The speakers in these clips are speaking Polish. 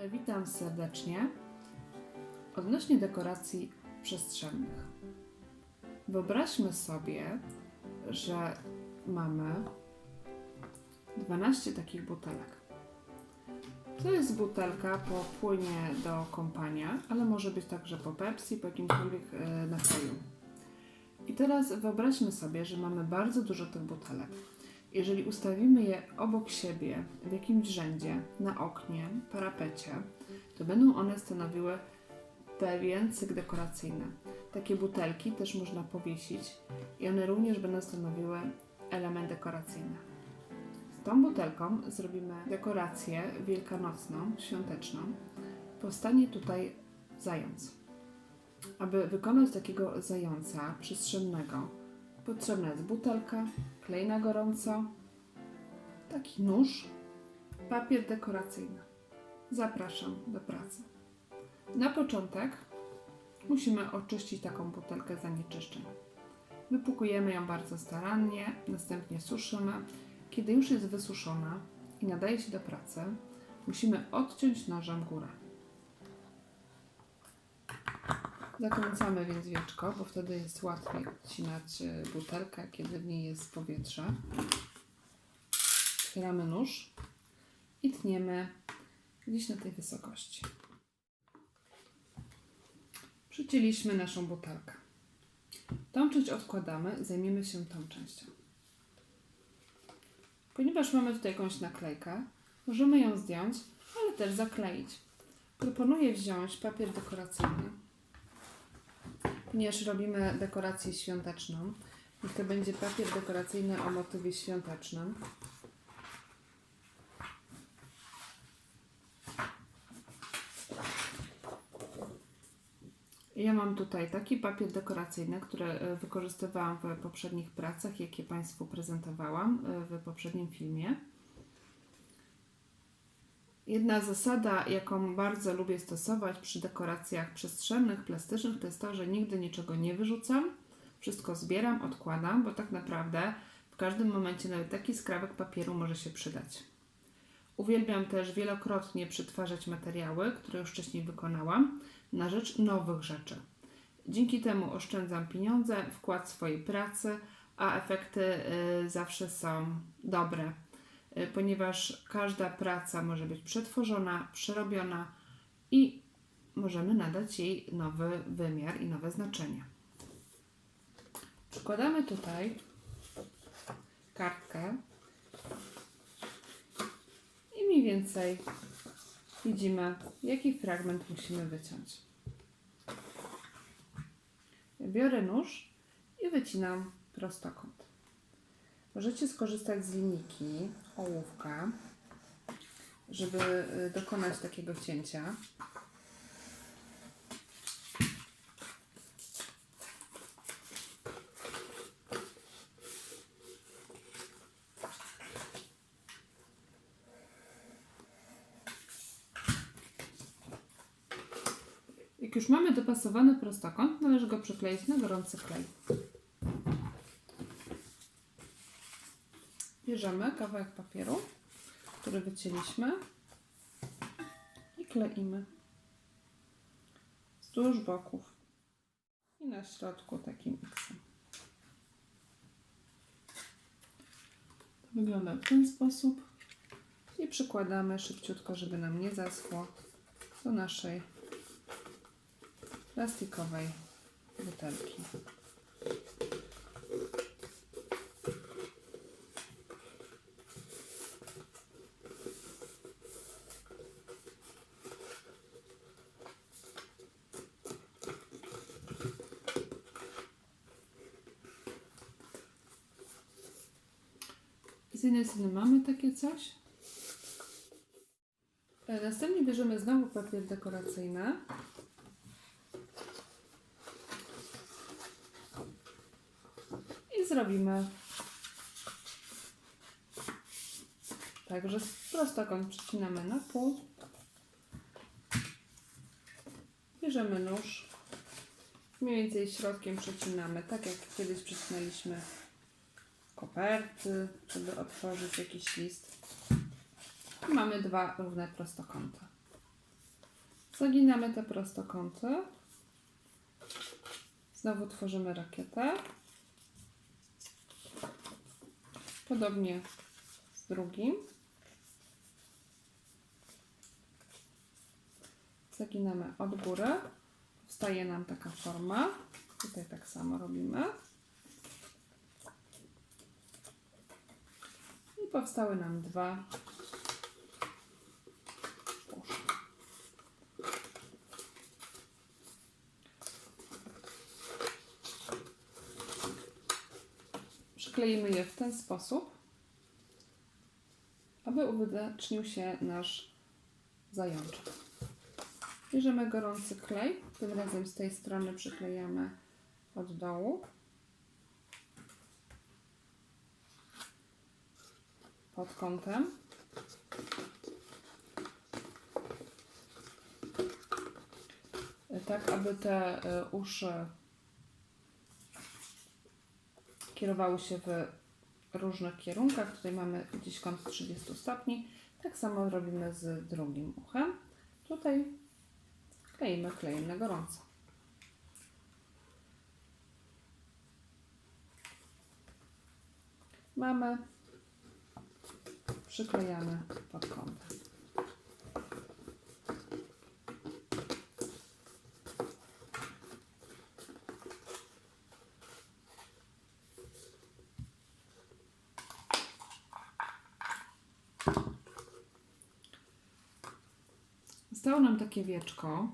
E, Witam serdecznie. Odnośnie dekoracji przestrzennych. Wyobraźmy sobie, że mamy 12 takich butelek. To jest butelka po płynie do kąpania, ale może być także po Pepsi, po jakimkolwiek e, napoju. I teraz wyobraźmy sobie, że mamy bardzo dużo tych butelek. Jeżeli ustawimy je obok siebie w jakimś rzędzie, na oknie, parapecie, to będą one stanowiły pewien cykl dekoracyjny. Takie butelki też można powiesić i one również będą stanowiły element dekoracyjny. Z tą butelką zrobimy dekorację wielkanocną, świąteczną. Powstanie tutaj zając. Aby wykonać takiego zająca przestrzennego, potrzebna jest butelka, klej na gorąco, taki nóż, papier dekoracyjny. Zapraszam do pracy. Na początek musimy oczyścić taką butelkę zanieczyszczeń. Wypłukujemy ją bardzo starannie, następnie suszymy. Kiedy już jest wysuszona i nadaje się do pracy, musimy odciąć nożem górę. Zakręcamy więc wieczko, bo wtedy jest łatwiej odcinać e, butelkę, kiedy w niej jest powietrze. Otwieramy nóż i tniemy gdzieś na tej wysokości. Przycięliśmy naszą butelkę. Tą część odkładamy, zajmiemy się tą częścią. Ponieważ mamy tutaj jakąś naklejkę, możemy ją zdjąć, ale też zakleić. Proponuję wziąć papier dekoracyjny ponieważ robimy dekorację świąteczną. Niech to będzie papier dekoracyjny o motywie świątecznym. Ja mam tutaj taki papier dekoracyjny, który e, wykorzystywałam w poprzednich pracach, jakie Państwu prezentowałam e, w poprzednim filmie. Jedna zasada, jaką bardzo lubię stosować przy dekoracjach przestrzennych, plastycznych, to jest to, że nigdy niczego nie wyrzucam, wszystko zbieram, odkładam, bo tak naprawdę w każdym momencie nawet taki skrawek papieru może się przydać. Uwielbiam też wielokrotnie przetwarzać materiały, które już wcześniej wykonałam, na rzecz nowych rzeczy. Dzięki temu oszczędzam pieniądze, wkład swojej pracy, a efekty y, zawsze są dobre ponieważ każda praca może być przetworzona, przerobiona i możemy nadać jej nowy wymiar i nowe znaczenie. Przykładamy tutaj kartkę i mniej więcej widzimy, jaki fragment musimy wyciąć. Biorę nóż i wycinam prostokąt. Możecie skorzystać z linijki, ołówka, żeby y, dokonać takiego cięcia. Jak już mamy dopasowany prostokąt, należy go przykleić na gorący klej. Bierzemy kawałek papieru, który wycięliśmy i kleimy wzdłuż boków i na środku takim X. To wygląda w ten sposób i przykładamy szybciutko, żeby nam nie zaschło do naszej plastikowej butelki. Z jednej strony mamy takie coś. E, Następnie bierzemy znowu papier dekoracyjny. I zrobimy Także prostokąt przecinamy na pół. Bierzemy nóż. Mniej więcej środkiem przecinamy, tak jak kiedyś przecinaliśmy koperty, żeby otworzyć jakiś list. I mamy dwa równe prostokąty. Zaginamy te prostokąty. Znowu tworzymy rakietę. Podobnie z drugim. Zaginamy od góry. Wstaje nam taka forma. Tutaj tak samo robimy. Powstały nam dwa uszy. Przykleimy je w ten sposób, aby uwidacznił się nasz zajączek. Bierzemy gorący klej, tym razem z tej strony przyklejamy od dołu. Pod kątem. Tak, aby te y, uszy kierowały się w różnych kierunkach. Tutaj mamy gdzieś kąt 30 stopni. Tak samo robimy z drugim uchem. Tutaj kleimy klejem na gorąco. Mamy, przyklejamy pod kątem. Zostało nam takie wieczko,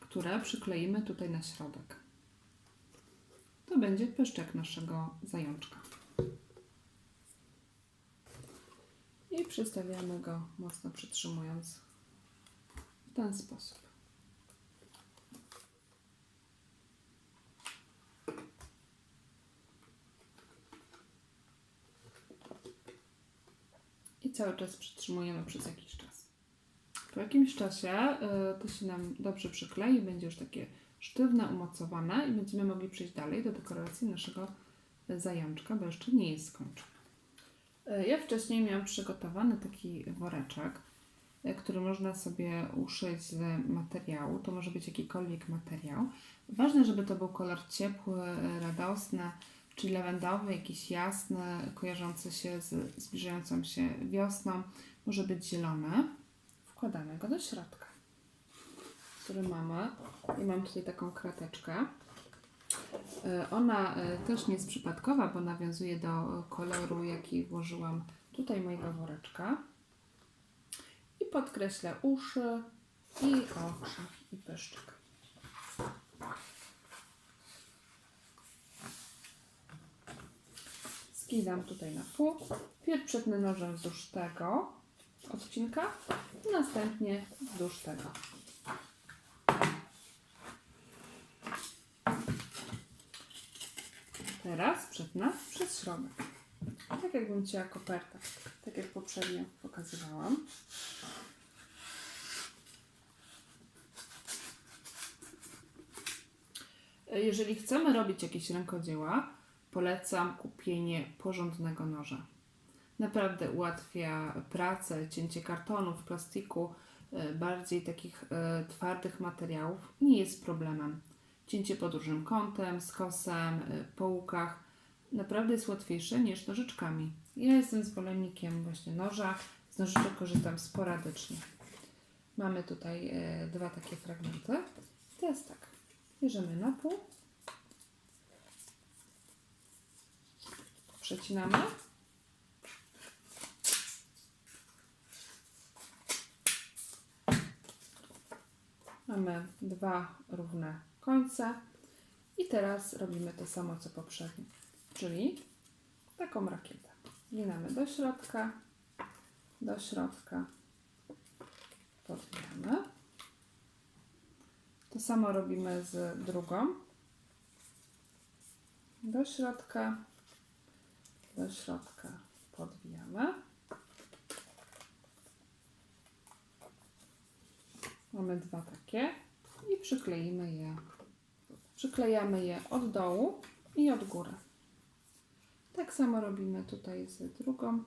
które przykleimy tutaj na środek. To będzie pyszczek naszego zajączka. I przystawiamy go mocno przytrzymując w ten sposób. I cały czas przytrzymujemy przez jakiś czas. Po jakimś czasie y, to się nam dobrze przyklei, będzie już takie sztywne, umocowane i będziemy mogli przejść dalej do dekoracji naszego zajączka, bo jeszcze nie jest skończony. Y, Ja wcześniej miałam przygotowany taki woreczek, y, który można sobie uszyć z materiału. To może być jakikolwiek materiał. Ważne, żeby to był kolor ciepły, radosny, czyli lawendowy, jakiś jasny, kojarzący się z zbliżającą się wiosną. Może być zielony wkładamy go do środka, który mamy. I mam tutaj taką krateczkę. Y, Ona y, też nie jest przypadkowa, bo nawiązuje do koloru, jaki włożyłam tutaj mojego woreczka. I podkreślę uszy i oczy i pyszczek. Skidam tutaj na pół. Pierw nożem wzdłuż tego odcinka, następnie wzdłuż tego. Teraz przetnę przez środek. Tak jakbym cięła kopertę, tak jak poprzednio pokazywałam. Jeżeli chcemy robić jakieś rękodzieła, polecam kupienie porządnego noża naprawdę ułatwia pracę, cięcie kartonów, plastiku, e, bardziej takich e, twardych materiałów nie jest problemem. Cięcie pod różnym kątem, skosem, e, po łukach naprawdę jest łatwiejsze niż nożyczkami. Ja jestem zwolennikiem właśnie noża, z nożyczek korzystam sporadycznie. Mamy tutaj e, dwa takie fragmenty. Teraz tak, bierzemy na pół, przecinamy. Mamy dwa równe końce i teraz robimy to samo co poprzednio, czyli taką rakietę. Ginamy do środka, do środka, podbijamy. To samo robimy z drugą. Do środka, do środka podbijamy. Mamy dwa takie i przykleimy je. Przyklejamy je od dołu i od góry. Tak samo robimy tutaj z drugą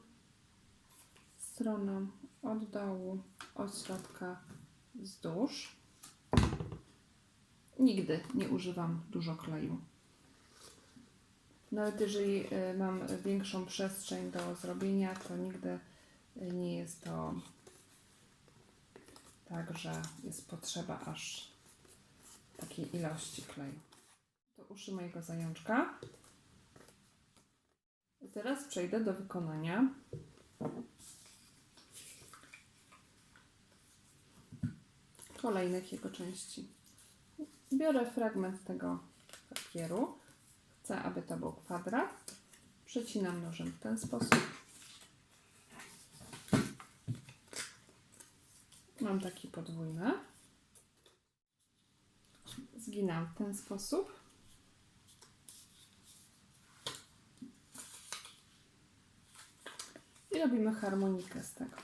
stroną, od dołu, od środka wzdłuż. Nigdy nie używam dużo kleju. Nawet jeżeli y, mam większą przestrzeń do zrobienia, to nigdy y, nie jest to tak, że jest potrzeba aż takiej ilości kleju. Uszy mojego zajączka. Teraz przejdę do wykonania kolejnych jego części. Biorę fragment tego papieru. Chcę, aby to był kwadrat. Przecinam nożem w ten sposób. Mam taki podwójny. Zginam w ten sposób. I robimy harmonikę z tego.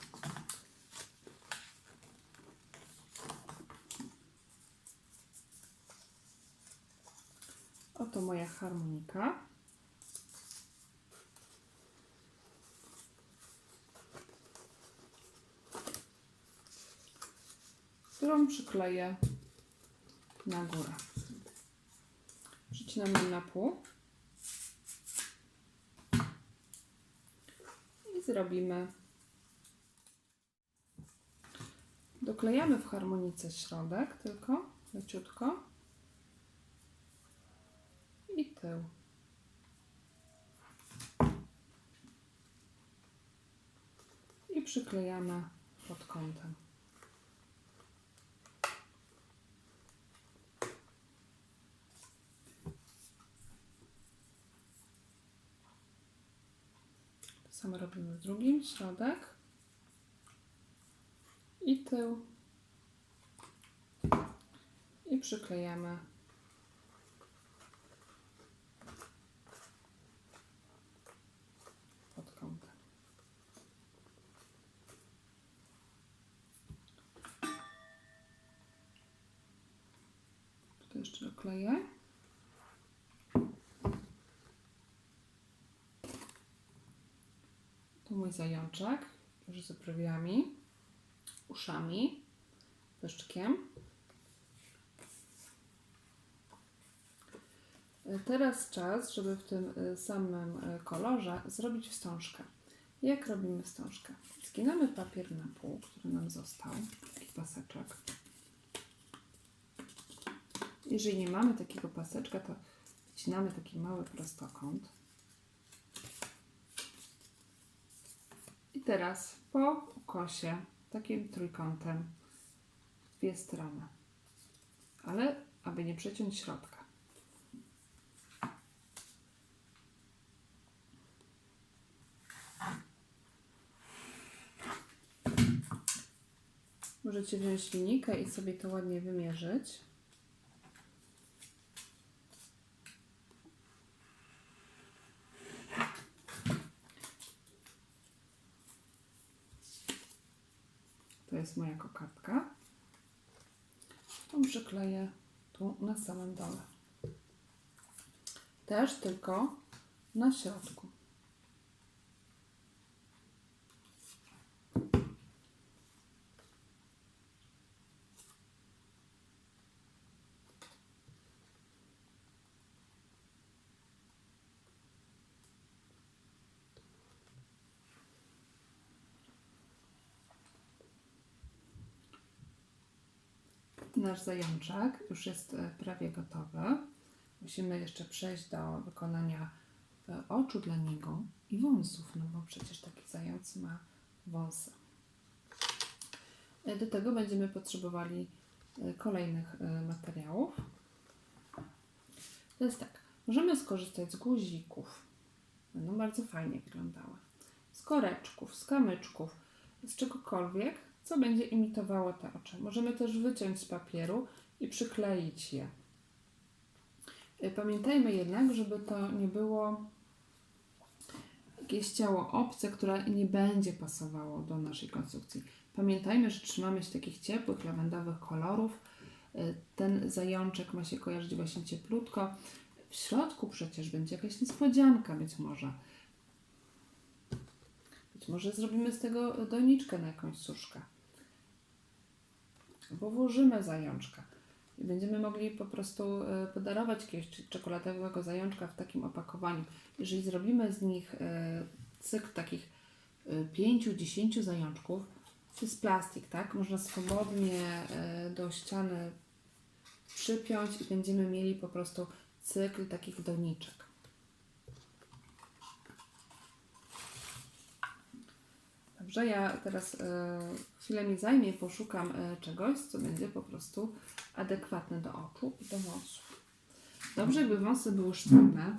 Oto moja harmonika. Którą przykleję na górę. Przycinam ją na pół. I zrobimy. Doklejamy w harmonice środek tylko, leciutko. I tył. I przyklejamy pod kątem. Samo robimy z drugim, środek i tył. I przyklejamy pod kątem. Tu jeszcze dokleję. Tu mój zajączek, już z brwiami, uszami, pyszczkiem. E, Teraz czas, żeby w tym e, samym e, kolorze zrobić wstążkę. Jak robimy wstążkę? Zginamy papier na pół, który nam został, taki paseczek. Jeżeli nie mamy takiego paseczka, to wycinamy taki mały prostokąt. Teraz po ukosie takim trójkątem dwie strony, ale aby nie przeciąć środka. Możecie wziąć linijkę i sobie to ładnie wymierzyć. To jest moja kokardka. Tą przykleję tu na samym dole. Też tylko na środku. Nasz zajączek już jest e, prawie gotowy. Musimy jeszcze przejść do wykonania e, oczu dla niego i wąsów, no bo przecież taki zając ma wąsy. E, Do tego będziemy potrzebowali kolejnych materiałów. To jest tak, możemy skorzystać z guzików. Będą bardzo fajnie wyglądały. Z koreczków, z kamyczków, z czegokolwiek, co będzie imitowało te oczy. Możemy też wyciąć z papieru i przykleić je. Y, Pamiętajmy jednak, żeby to nie było jakieś ciało obce, które nie będzie pasowało do naszej konstrukcji. Pamiętajmy, że trzymamy się takich ciepłych, lawendowych kolorów. Y, Ten zajączek ma się kojarzyć właśnie cieplutko. W środku przecież będzie jakaś niespodzianka być może. Być może zrobimy z tego doniczkę na jakąś suszkę. Bo włożymy zajączka i będziemy mogli po prostu e, podarować jakiegoś czekoladowego zajączka w takim opakowaniu. Jeżeli zrobimy z nich e, cykl takich 5-10 zajączków, to jest plastik, tak? Można swobodnie e, do ściany przypiąć i będziemy mieli po prostu cykl takich doniczek. Dobrze, ja teraz e, chwilę mi zajmie poszukam e, czegoś, co będzie po prostu adekwatne do oczu i do włosów. Dobrze, jakby włosy były sztywne.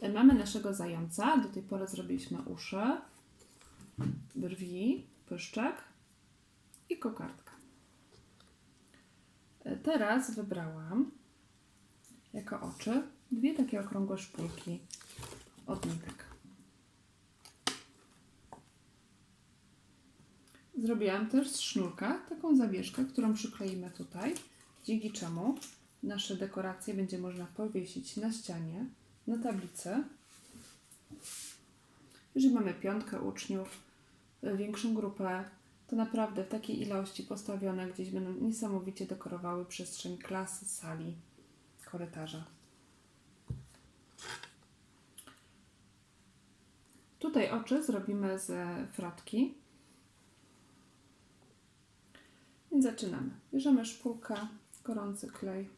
E, Mamy naszego zająca. Do tej pory zrobiliśmy uszy, brwi, pyszczek i kokardkę. E, Teraz wybrałam jako oczy dwie takie okrągłe szpulki od nitek. Zrobiłam też z sznurka taką zawieszkę, którą przykleimy tutaj, dzięki czemu nasze dekoracje będzie można powiesić na ścianie, na tablicy. Jeżeli mamy piątkę uczniów, y, większą grupę, to naprawdę w takiej ilości postawione gdzieś będą niesamowicie dekorowały przestrzeń klasy, sali, korytarza. Tutaj oczy zrobimy ze fratki. Więc zaczynamy. Bierzemy szpulkę, gorący klej.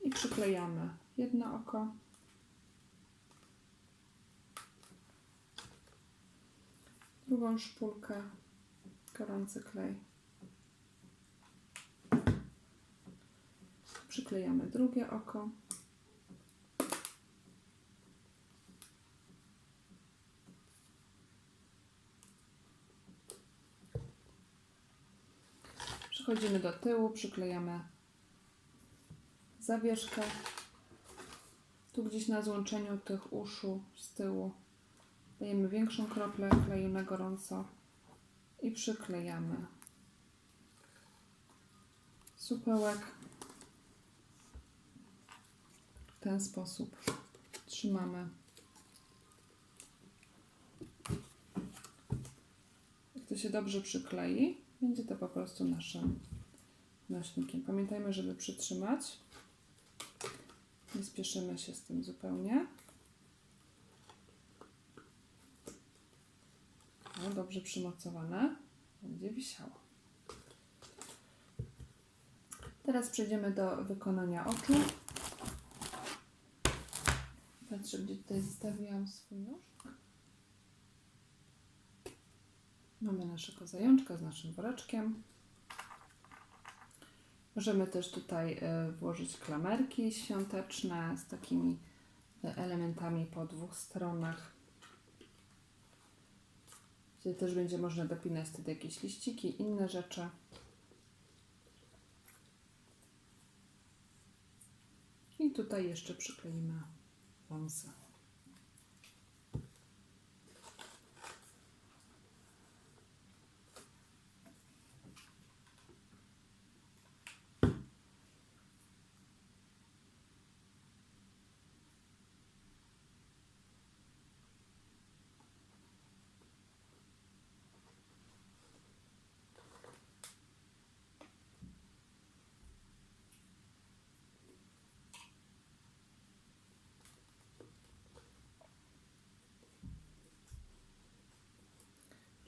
I przyklejamy jedno oko. Drugą szpulkę, gorący klej. Przyklejamy drugie oko. Przechodzimy do tyłu, przyklejamy zawieszkę. Tu gdzieś na złączeniu tych uszu z tyłu. Dajemy większą kroplę kleju na gorąco i przyklejamy. Supełek w ten sposób trzymamy. Jak to się dobrze przyklei będzie to po prostu naszym nośnikiem. Pamiętajmy żeby przytrzymać nie spieszymy się z tym zupełnie no, dobrze przymocowane będzie wisiało Teraz przejdziemy do wykonania oczu. Patrzę, gdzie tutaj zostawiłam swój nóż. Mamy naszego zajączka z naszym woreczkiem. Możemy też tutaj e, włożyć klamerki świąteczne z takimi e, elementami po dwóch stronach. Gdzie też będzie można dopinać wtedy jakieś liściki, inne rzeczy. I tutaj jeszcze przykleimy wąsy.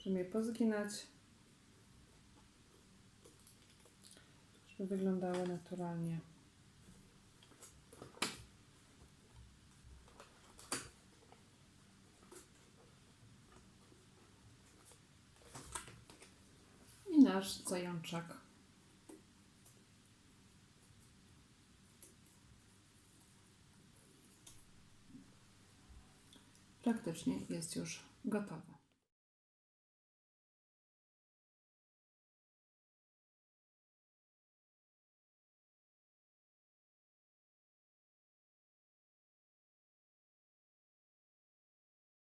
Możemy je pozginać, żeby wyglądały naturalnie. I nasz zajączek. Praktycznie jest już gotowy.